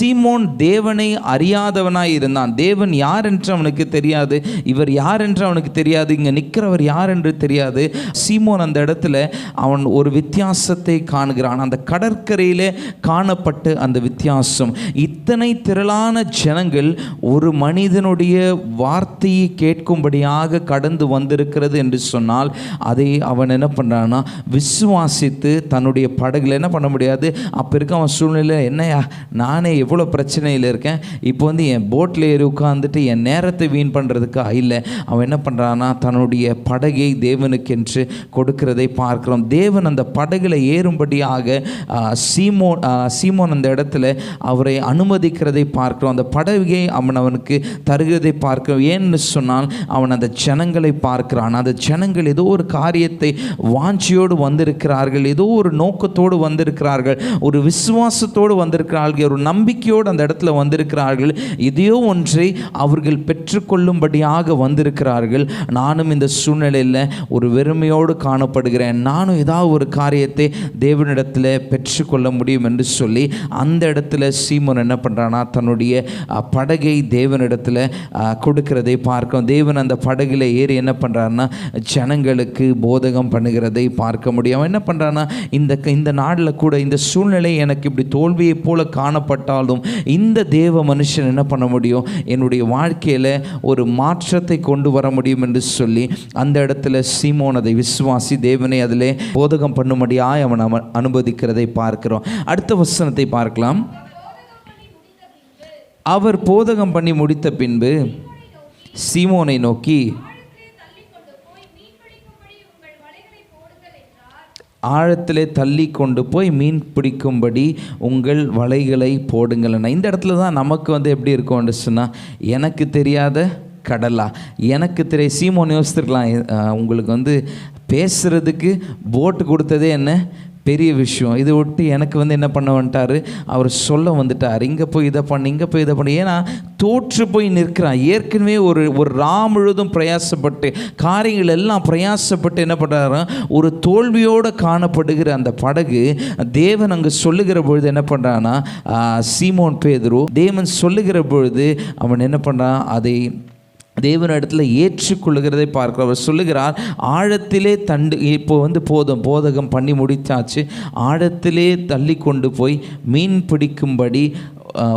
சீமோன் தேவனை அறியாதவனாய் இருந்தான். தேவன் யார் என்று அவனுக்கு தெரியாது. இவர் யார் என்று அவனுக்கு தெரியாது. இங்கே நிற்கிறவர் யார் என்று தெரியாது. சீமோன் அந்த இடத்துல அவன் ஒரு வித்தியாசத்தை காணுகிறான். அந்த கடற்கரையிலே காணப்பட்ட அந்த வித்தியாசம். இத்தனை திரளான ஜனங்கள் ஒரு மனிதனுடைய வார்த்தையை கேட்கும்படியாக கடந்து வந்திருக்கிறது என்று சொன்னால் அதை அவன் என்ன பண்ணுறான்னா விசுவாசித்து தன்னுடைய படகுல என்ன பண்ண முடியாது? அப்போ இருக்க அவன் சூழ்நிலை என்னையா நானே இவ்வளோ பிரச்சனையில் இருக்கேன். இப்போ வந்து என் போட்டில் ஏறி உட்காந்துட்டு என் நேரத்தை வீண் பண்ணுறதுக்கா இல்லை. அவன் என்ன பண்ணுறான்னா தன்னுடைய படகை தேவனுக்கென்று கொடுக்கிறதை பார்க்கிறோம். தேவன் அந்த படகுல ஏறும்படியாக சீமோ சீமோன் சீமோன் அந்த இடத்துல அவரை அனுமதிக்கிறதை பார்க்கிறோம். அந்த படகை அவன் அவனுக்கு தருகிறதை பார்க்கிறோம். ஏன்னு சொன்னால் அவன் அந்த ஜனங்களை பார்க்கிறான். அந்த ஜனங்கள் ஏதோ ஒரு காரியத்தை வாஞ்சியோடு வந்திருக்கிறார்கள். ஏதோ ஒரு நோக்கத்தோடு வந்திருக்கிறார்கள். ஒரு விசுவாசத்தோடு வந்திருக்கிறார்கள். ஒரு நம்பிக்கை நம்பிக்கையோடு அந்த இடத்துல வந்திருக்கிறார்கள். இதையோ ஒன்றை அவர்கள் பெற்றுக்கொள்ளும்படியாக வந்திருக்கிறார்கள். நானும் இந்த சூழ்நிலையில் ஒரு வெறுமையோடு காணப்படுகிறேன். நானும் ஏதாவது ஒரு காரியத்தை தேவனிடத்தில் பெற்றுக்கொள்ள முடியும் என்று சொல்லி அந்த இடத்துல சீமன் என்ன பண்ணுறான்னா தன்னுடைய படகை தேவனிடத்தில் கொடுக்கிறதை பார்க்கும். தேவன் அந்த படகில் ஏறி என்ன பண்ணுறாருன்னா ஜனங்களுக்கு போதகம் பண்ணுகிறதை பார்க்க முடியும். அவன் என்ன பண்ணுறான்னா இந்த இந்த நாளில் கூட இந்த சூழ்நிலை எனக்கு இப்படி தோல்வியைப் போல போதும். இந்த தேவ மனுஷன் என்ன பண்ண முடியும்? என்னுடைய வாழ்க்கையில் ஒரு மாற்றத்தை கொண்டு வர முடியும் என்று சொல்லி அந்த இடத்துல சீமோனதை அதை விசுவாசி தேவனை அதிலே போதகம் பண்ணும்படியாய் அவன் அவன் அனுமதிக்கிறதை பார்க்கிறோம். அடுத்த வசனத்தை பார்க்கலாம். அவர் போதகம் பண்ணி முடித்த பின்பு சீமோனை நோக்கி ஆழத்திலே தள்ளி கொண்டு போய் மீன் பிடிக்கும்படி உங்கள் வலைகளை போடுங்கள் இந்த இடத்துல தான் நமக்கு வந்து எப்படி இருக்கும் சொன்னால் எனக்கு தெரியாத கடலா. எனக்கு தெரிய சீமோன் யோசித்துருக்கலாம். உங்களுக்கு வந்து பேசுகிறதுக்கு போட்டு கொடுத்ததே என்ன? பெரிய விஷயம். இதை விட்டு எனக்கு வந்து என்ன பண்ண வந்துட்டாரு? அவர் சொல்ல வந்துட்டார். இங்கே போய் இதை பண்ணு இங்கே போய் இதை பண்ணு. ஏன்னா தோற்று போய் நிற்கிறான். ஏற்கனவே ஒரு ஒரு ரா முழுதும் பிரயாசப்பட்டு காரியங்கள் எல்லாம் பிரயாசப்பட்டு என்ன பண்ணுறாரு ஒரு தோல்வியோடு காணப்படுகிற அந்த படகு தேவன் அங்கே சொல்லுகிற பொழுது என்ன பண்ணுறான்னா சீமோன் பேதுரு தேவன் சொல்லுகிற பொழுது அவன் என்ன பண்ணுறான் அதை தேவனிடத்தில் ஏற்றுக்கொள்ளுகிறதை பார்க்கிறோம். அவர் சொல்லுகிறார் ஆழத்திலே தண்டு இப்போ வந்து போதும் போதகம் பண்ணி முடித்தாச்சு ஆழத்திலே தள்ளி கொண்டு போய் மீன் பிடிக்கும்படி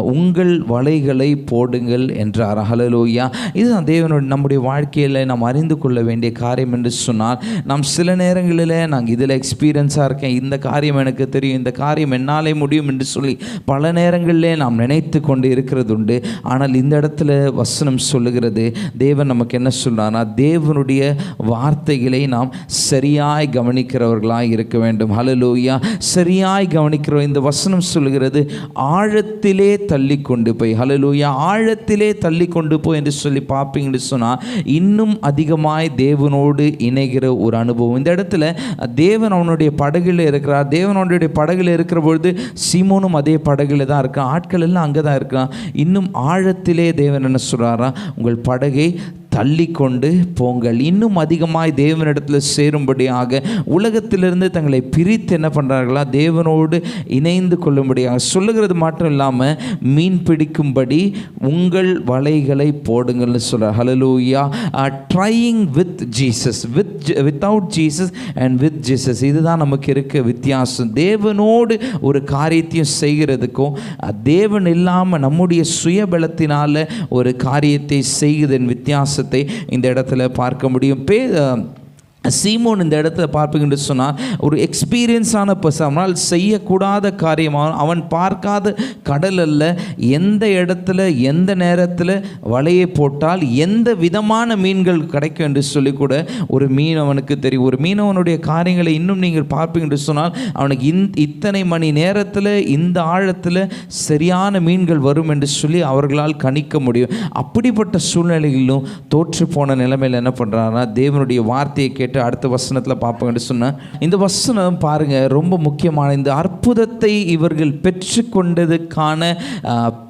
உங்கள் வலைகளை போடுங்கள் என்றார். ஹalleluya. இதுதான் தேவனோட நம்முடைய வாழ்க்கையில் நாம் அறிந்து கொள்ள வேண்டிய காரியம் என்று சொன்னால் நாம் சில நேரங்களில் நாங்கள் இதில் எக்ஸ்பீரியன்ஸாக இருக்கேன். இந்த காரியம் எனக்கு தெரியும் இந்த காரியம் என்னாலே முடியும் என்று சொல்லி பல நேரங்களிலே நாம் நினைத்து கொண்டு இருக்கிறது உண்டு ஆனால் இந்த இடத்துல வசனம் சொல்லுகிறது தேவன் நமக்கு என்ன சொல்றானா தேவனுடைய வார்த்தைகளை நாம் சரியாய் கவனிக்கிறவர்களாக இருக்க வேண்டும். ஹalleluya. சரியாய் கவனிக்கிறோம் இந்த வசனம் சொல்லுகிறது ஆழத்திலே தள்ளி கொண்டு போய் ஹலலூயா ஆழத்திலே தள்ளி கொண்டு போய் என்று சொல்லி பார்ப்பீங்கன்னு சொன்னால் இன்னும் அதிகமாய் தேவனோடு இணைகிற ஒரு அனுபவம். இந்த இடத்துல தேவன் அவனுடைய படகுல இருக்கிறார். தேவன் அவனுடைய படகுல இருக்கிற பொழுது சீமோனும் அதே படகுல தான் இருக்கான். ஆட்கள் எல்லாம் அங்கே தான் இருக்கான். இன்னும் ஆழத்திலே தேவன் என்ன சொல்கிறாரா உங்கள் படகை தள்ளி கொண்டு போங்கள். இன்னும் அதிகமாய் தேவனிடத்தில் சேரும்படியாக உலகத்திலிருந்து தங்களை பிரித்து என்ன பண்ணுறார்களா தேவனோடு இணைந்து கொள்ளும்படியாக. சொல்லுகிறது மட்டும் இல்லாமல் மீன் பிடிக்கும்படி உங்கள் வலைகளை போடுங்கள்னு சொல்கிறார் hallelujah trying with Jesus with without Jesus and with Jesus இதுதான் நமக்கு இருக்க வித்தியாசம். தேவனோடு ஒரு காரியத்தையும் செய்கிறதுக்கும் தேவன் இல்லாமல் நம்முடைய சுயபலத்தினால் ஒரு காரியத்தை செய்கிறதன் விசுவாசத்தை இந்த இடத்துல பார்க்க முடியும். பே சீமோன் இந்த இடத்துல பார்ப்பீங்கன்னு சொன்னால் ஒரு எக்ஸ்பீரியன்ஸான பர்சன் அவனால் செய்யக்கூடாத காரியமாக அவன் பார்க்காத கடல் அல்ல எந்த இடத்துல எந்த நேரத்தில் வலையை போட்டால் எந்த விதமான மீன்கள் கிடைக்கும் என்று சொல்லி கூட ஒரு மீனவனுக்கு தெரியும். ஒரு மீனவனுடைய காரியங்களை இன்னும் நீங்கள் பார்ப்பீங்கன்னு சொன்னால் அவனுக்கு இந் இத்தனை மணி நேரத்தில் இந்த ஆழத்தில் சரியான மீன்கள் வரும் என்று சொல்லி அவர்களால் கணிக்க முடியும். அப்படிப்பட்ட சூழ்நிலைகளிலும் தோற்று போன நிலைமையில் என்ன பண்ணுறாங்கன்னா தேவனுடைய வார்த்தையை கேட்டு கேட்டு அடுத்த வசனத்தில் பார்ப்பேன் சொன்னேன் இந்த வசனம் பாருங்கள் ரொம்ப முக்கியமான இந்த அற்புதத்தை இவர்கள் பெற்றுக்கொண்டதுக்கான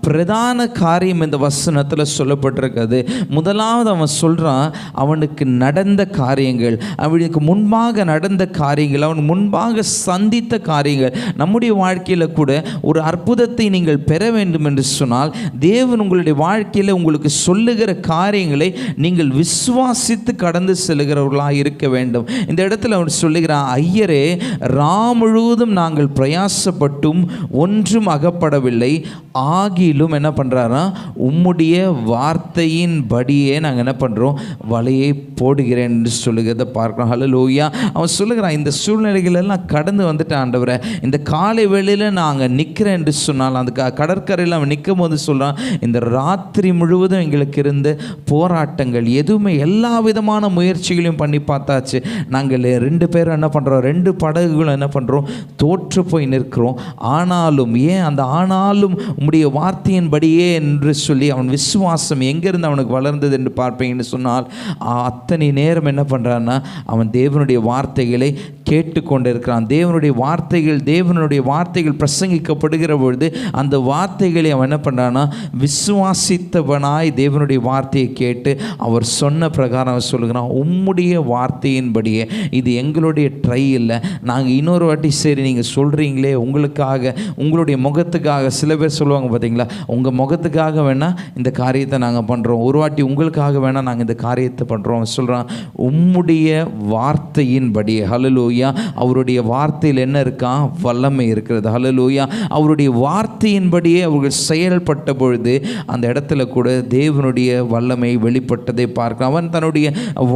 பிரதான காரியம் இந்த வசனத்தில் சொல்லப்பட்டிருக்கிறது. முதலாவது அவன் சொல்கிறான் அவனுக்கு நடந்த காரியங்கள் அவனுக்கு முன்பாக நடந்த காரியங்கள் அவன் முன்பாக சந்தித்த காரியங்கள். நம்முடைய வாழ்க்கையில் கூட ஒரு அற்புதத்தை நீங்கள் பெற வேண்டும் என்று சொன்னால் தேவன் உங்களுடைய வாழ்க்கையில் உங்களுக்கு சொல்லுகிற காரியங்களை நீங்கள் விசுவாசித்து கடந்து செல்கிறவர்களாக இருக்க வேண்டும். இந்த இடத்துல அவன் சொல்லுகிறான் ஐயரே ரா முழுவதும் நாங்கள் பிரயாசப்பட்டும் ஒன்றும் அகப்படவில்லை. ஆகிலும் என்ன பண்ணுறாரா உம்முடைய வார்த்தையின் படியே நாங்கள் என்ன பண்ணுறோம் வலையை போடுகிறேன் என்று சொல்லுகிறத பார்க்குறோம். ஹalleluya அவன் சொல்லுகிறான் இந்த சூழ்நிலைகளெல்லாம் கடந்து வந்துட்டான் ஆண்டவரை. இந்த காலை வேளையில் நாங்கள் நிற்கிறேன் என்று சொன்னால் அந்த க- கடற்கரையில் அவன் நிற்கும் போது சொல்கிறான் இந்த ராத்திரி முழுவதும் எங்களுக்கு இருந்த போராட்டங்கள் எதுவுமே எல்லா விதமான முயற்சிகளையும் பண்ணி பார்த்தாச்சு நாங்கள் ரெண்டு பேரும் என்ன பண்ணுறோம் ரெண்டு படகுகளும் என்ன பண்ணுறோம் தோற்று போய் நிற்கிறோம். ஆனாலும் ஏன் அந்த ஆனாலும் உம்முடைய வார்த்தையின்படியே என்று சொல்லி அவன் விசுவாசம் எங்கேருந்து அவனுக்கு வளர்ந்தது என்று பார்ப்பீங்கன்னு சொன்னால் அத்தனை நேரம் என்ன பண்ணுறான்னா அவன் தேவனுடைய வார்த்தைகளை கேட்டுக்கொண்டு இருக்கிறான் தேவனுடைய வார்த்தைகள் தேவனுடைய வார்த்தைகள் பிரசங்கிக்கப்படுகிற பொழுது அந்த வார்த்தைகளை அவன் என்ன பண்ணுறான்னா விசுவாசித்தவனாய் தேவனுடைய வார்த்தையை கேட்டு அவர் சொன்ன பிரகாரம் அவன் சொல்லுகிறான் உம்முடைய வார்த்தையின்படியே இது எங்களுடைய ட்ரை இல்லை. நாங்கள் இன்னொரு வாட்டி சரி நீங்கள் சொல்கிறீங்களே உங்களுக்காக உங்களுடைய முகத்துக்காக. சில பேர் சொல்லுவாங்க பார்த்தீங்களா உங்கள் முகத்துக்காக வேணால் இந்த காரியத்தை நாங்கள் பண்ணுறோம் ஒரு வாட்டி உங்களுக்காக வேணால் நாங்கள் இந்த காரியத்தை பண்ணுறோம் சொல்கிறான் உம்முடைய வார்த்தையின்படி ஹலலூயா அவருடைய வார்த்தையில் என்ன இருக்கான் வல்லமை இருக்கிறது. ஹலலூயா அவருடைய வார்த்தையின்படியே அவர்கள் செயல்பட்ட பொழுது அந்த இடத்துல கூட தேவனுடைய வல்லமை வெளிப்பட்டதை பார்க்கலாம். அவன் தன்னுடைய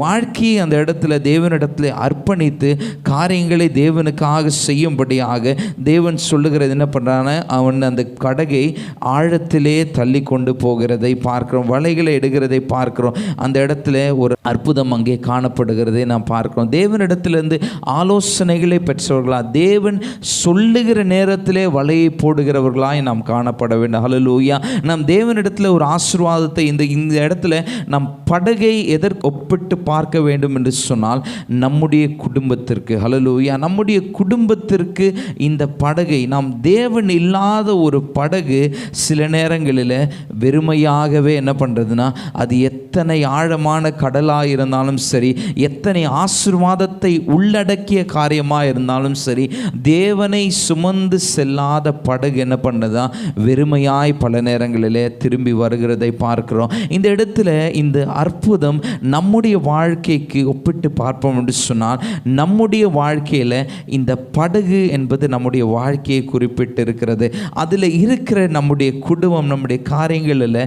வாழ்க்கையை அந்த இடத்துல தேவனிடத்தில் அர்ப்பணித்து காரியங்களை தேவனுக்காக செய்யும்படியாக தேவன் சொல்லுகிறது என்ன பண்ணுறான அவன் அந்த கடகை ஆழத்திலே தள்ளி கொண்டு போகிறதை பார்க்கிறோம். வலைகளை எடுக்கிறதை பார்க்கிறோம். அந்த இடத்துல ஒரு அற்புதம் அங்கே காணப்படுகிறதை நாம் பார்க்கிறோம். தேவனிடத்திலிருந்து ஆலோசனைகளை பெற்றவர்களா தேவன் சொல்லுகிற நேரத்திலே வலையை போடுகிறவர்களாய் நாம் காணப்பட வேண்டும். ஹலலூயா நாம் தேவனிடத்தில் ஒரு ஆசீர்வாதத்தை இந்த இந்த இடத்துல நம் படகை எதற்கு ஒப்பிட்டு பார்க்க வேண்டும் என்று சொன்னால் நம்முடைய குடும்பத்திற்கு ஹலலூயா நம்முடைய குடும்பத்திற்கு இந்த படகை நாம் தேவன் இல்லாத ஒரு படகு சில நேரங்களில் வெறுமையாகவே என்ன பண்ணுறதுன்னா அது எத்தனை ஆழமான கடலாக இருந்தாலும் சரி எத்தனை ஆசீர்வாதத்தை உள்ளடக்கிய காரியமாக இருந்தாலும் சரி தேவனை சுமந்து செல்லாத படகு என்ன பண்ணதா வெறுமையாய் பல நேரங்களிலே திரும்பி வருகிறதை பார்க்கிறோம். இந்த இடத்துல இந்த அற்புதம் நம்முடைய வாழ்க்கைக்கு ஒப்பிட்டு பார்ப்போம் என்று சொன்னால் நம்முடைய வாழ்க்கையில் இந்த படகு என்பது நம்முடைய வாழ்க்கையை குறிப்பிட்டு இருக்கிறது அதில் இருக்கிற நம்முடைய குடும்பம் நம்முடைய காரியங்களில்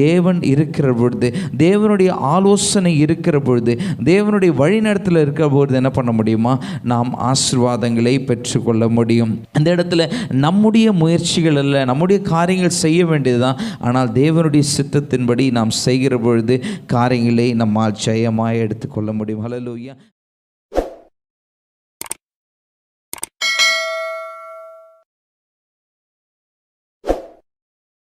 தேவன் இருக்கிற பொழுது தேவனுடைய ஆலோசனை இருக்கிற பொழுது தேவனுடைய வழிநடத்தில் இருக்கிற பொழுது என்ன பண்ண முடியுமா? நாம் ஆசீர்வாதங்களை பெற்றுக்கொள்ள முடியும். அந்த இடத்துல நம்முடைய முயற்சிகள் அல்ல நம்முடைய காரியங்கள் செய்ய வேண்டியது தான் ஆனால் தேவனுடைய சித்தத்தின்படி நாம் செய்கிற பொழுது காரியங்களை நம்மால் ஜெயமாக எடுத்துக்கொள்ள முடியும். aleluia.